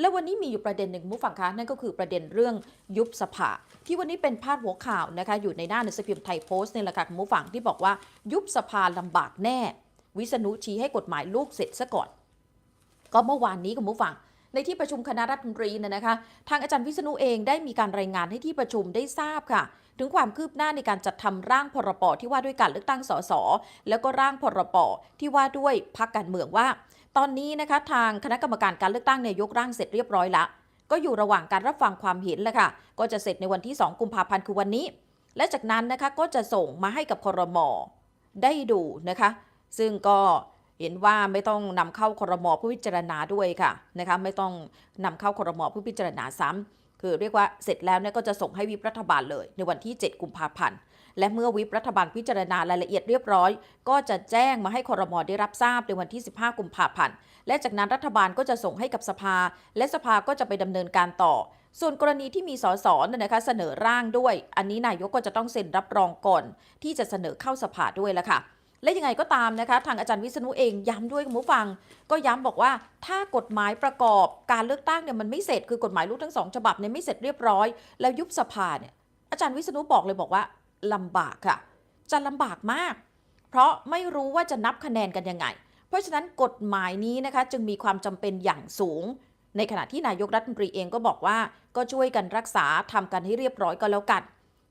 และวันนี้มีอยู่ประเด็นหนึ่งคุณผู้ฟังคะนั่นก็คือประเด็นเรื่องยุบสภา ที่วันนี้เป็นพาดหัวข่าวนะคะอยู่ในหน้าหนังสือพิมพ์ไทยโพสต์นี่แหละค่ะคุณผู้ฟังที่บอกว่ายุบสภาลำบากแน่ วิษณุชี้ให้กฎหมายลูกเสร็จซะก่อน ก็เมื่อวานนี้คุณผู้ฟังในที่ประชุมคณะรัฐมนตรีเนี่ยนะคะ ทางอาจารย์วิษณุเองได้มีการรายงานให้ที่ประชุมได้ทราบค่ะ ถึงความคืบหน้าในการจัดทำร่างพรปที่ว่าด้วยการเลือกตั้งสสแล้วก็ร่างพรปที่ว่าด้วยพรรคการเมืองว่า ตอนนี้นะคะทางคณะกรรมการการเลือกตั้งเนี่ยยกร่างเสร็จเรียบร้อยละก็อยู่ระหว่างการรับฟังความเห็นแหละค่ะ ก็จะเสร็จในวันที่ 2 กุมภาพันธ์คือวันนี้ และจากนั้นนะคะก็จะส่งมาให้กับคอรมอได้ดูนะคะ ซึ่งก็เห็นว่าไม่ต้องนำเข้าคอรมอผู้พิจารณาด้วยค่ะนะคะ ไม่ต้องนำเข้าคอรมอผู้พิจารณาซ้ำ คือเรียกว่าเสร็จแล้วเนี่ยก็จะส่งให้วิปรัฐบาลเลย ในวันที่ 7 กุมภาพันธ์ และเมื่อวิปรัฐบาลพิจารณารายละเอียดเรียบร้อย ก็จะแจ้งมาให้ครมอได้รับทราบในวันที่ 15 กุมภาพันธ์ และจากนั้นรัฐบาลก็จะส่งให้กับสภา และสภาก็จะไปดำเนินการต่อ ส่วนกรณีที่มีสสนนะคะเสนอร่างด้วย อันนี้นายกก็จะต้องเซ็นรับรองก่อน ที่จะเสนอเข้าสภาด้วยละค่ะ และยังไงก็ตามนะคะ ทางอาจารย์วิษณุเองย้ำด้วยคุณผู้ฟัง ก็ย้ำบอกว่าถ้ากฎหมายประกอบการเลือกตั้งเนี่ยมันไม่เสร็จคือกฎหมายลูกทั้งสองฉบับเนี่ยไม่เสร็จเรียบร้อย แล้วยุบสภาเนี่ยอาจารย์วิษณุบอกเลยบอกว่าลำบากค่ะ จะลำบากมาก เพราะไม่รู้ว่าจะนับคะแนนกันยังไง เพราะฉะนั้นกฎหมายนี้นะคะจึงมีความจำเป็นอย่างสูง ในขณะที่นายกรัฐมนตรีเองก็บอกว่า ก็ช่วยกันรักษาทำกันให้เรียบร้อยก็แล้วกัน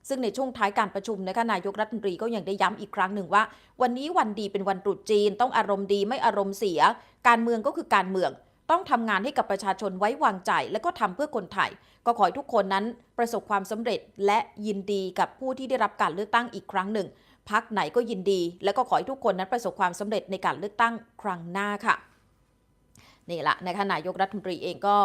ซึ่งในช่วงท้ายการประชุมนะคะนายกรัฐมนตรีก็ยังได้ย้ำอีกครั้งหนึ่งว่า วันนี้วันดีเป็นวันตรุษจีน ต้องอารมณ์ดีไม่อารมณ์เสีย การเมืองก็คือการเมือง ต้องทำงานให้กับประชาชนไว้วางใจ และก็ทำเพื่อคนไทย ก็ขอให้ทุกคนนั้นประสบความสำเร็จและยินดีกับผู้ที่ได้รับการเลือกตั้งอีกครั้งหนึ่งพักไหนก็ยินดี และก็ขอให้ทุกคนนั้นประสบความสำเร็จในการเลือกตั้งครั้งหน้าค่ะ นี่ละนะคะนายกรัฐมนตรีเองก็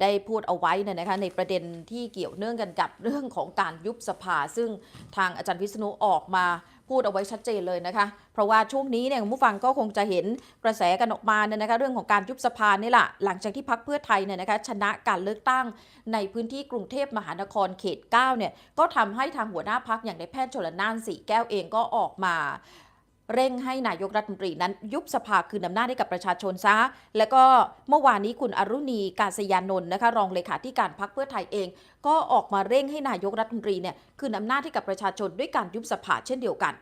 ได้พูดเอาไว้เนี่ยนะคะในประเด็นที่เกี่ยวเนื่องกันกับเรื่องของการยุบสภา ซึ่งทางอาจารย์วิษณุออกมาพูดเอาไว้ชัดเจนเลยนะคะ เพราะว่าช่วงนี้เนี่ยผู้ฟังก็คงจะเห็นกระแสกันออกมาเนี่ยนะคะเรื่องของการยุบสภานี่แหละหลังจากที่พักเพื่อไทยเนี่ยนะคะชนะการเลือกตั้งในพื้นที่กรุงเทพมหานครเขต 9 เนี่ยก็ทำให้ทางหัวหน้าพักอย่างในแพทย์ชลนานสีแก้วเองก็ออกมา เร่งให้นายกรัฐมนตรีนั้นยุบสภาคืนอำนาจให้กับประชาชนซะ แล้วก็เมื่อวานนี้คุณอรุณีกาศยานนท์นะคะรองเลขาธิการพรรคเพื่อไทยเอง ก็ออกมาเร่งให้นายกรัฐมนตรีเนี่ยคืนอำนาจให้กับประชาชนด้วยการยุบสภาเช่นเดียวกัน